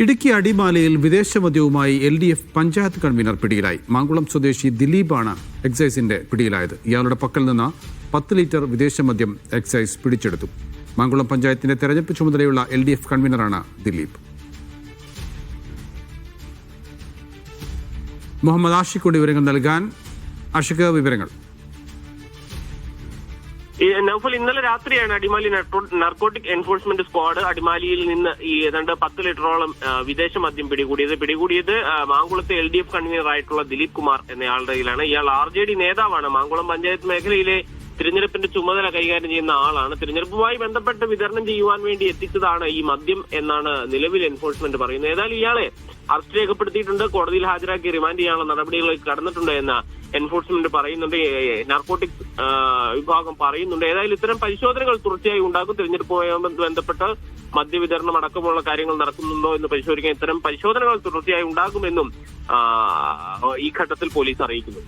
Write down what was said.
ഇടുക്കി അടിമാലയിൽ വിദേശമദ്യവുമായി L D F panchayat convener പിടിയിലായി. മാങ്കുളം സ്വദേശി ദിലീപാണ് എക്സൈസിന്റെ പിടിയിലായത്. ഇയാളുടെ പക്കൽ നിന്ന് പത്ത് ലിറ്റർ വിദേശമദ്യം എക്സൈസ് പിടിച്ചെടുത്തു. മാങ്കുളം പഞ്ചായത്തിന്റെ തെരഞ്ഞെടുപ്പ് ചുമതലയുള്ള എൽ ഡി എഫ് കൺവീനറാണ് ദിലീപ്. മുഹമ്മദ് ആഷിഖ് വിവരങ്ങൾ നൽകാൻ ആഷിഖ് വിവരങ്ങൾ. നൗഫൽ ഇന്നലെ രാത്രിയാണ് അടിമാലി നർക്കോട്ടിക് എൻഫോഴ്സ്മെന്റ് സ്ക്വാഡ് അടിമാലിയിൽ നിന്ന് ഈ ഏതാണ്ട് പത്ത് ലിറ്ററോളം വിദേശ മദ്യം പിടികൂടിയത്. പിടികൂടിയത് മാങ്കുളത്തെ എൽ ഡി എഫ് കൺവീനർ ആയിട്ടുള്ള ദിലീപ് കുമാർ എന്നയാളുടെ കയ്യിലാണ്. ഇയാൾ ആർ ജെ ഡി നേതാവാണ്. മാങ്കുളം പഞ്ചായത്ത് മേഖലയിലെ തിരഞ്ഞെടുപ്പിന്റെ ചുമതല കൈകാര്യം ചെയ്യുന്ന ആളാണ്. തിരഞ്ഞെടുപ്പുമായി ബന്ധപ്പെട്ട് വിതരണം ചെയ്യുവാൻ വേണ്ടി എത്തിച്ചതാണ് ഈ മദ്യം എന്നാണ് നിലവിൽ എൻഫോഴ്സ്മെന്റ് പറയുന്നത്. ഏതായാലും ഇയാളെ അറസ്റ്റ് രേഖപ്പെടുത്തിയിട്ടുണ്ട്. കോടതിയിൽ ഹാജരാക്കി റിമാൻഡ് ചെയ്യാനുള്ള നടപടികളിലേക്ക് കടന്നിട്ടുണ്ട് എന്ന് എൻഫോഴ്സ്മെന്റ് പറയുന്നുണ്ട്. നാർക്കോട്ടിക്സ് വിഭാഗം പറയുന്നുണ്ട്. ഏതായാലും ഇത്തരം പരിശോധനകൾ തുടർച്ചയായി ഉണ്ടാകും. തിരഞ്ഞെടുപ്പുമായി ബന്ധപ്പെട്ട് മദ്യവിതരണം അടക്കമുള്ള കാര്യങ്ങൾ നടക്കുന്നുണ്ടോ എന്ന് പരിശോധിക്കാൻ ഇത്തരം പരിശോധനകൾ തുടർച്ചയായി ഉണ്ടാകുമെന്നും ഈ ഘട്ടത്തിൽ പോലീസ് അറിയിക്കുന്നു.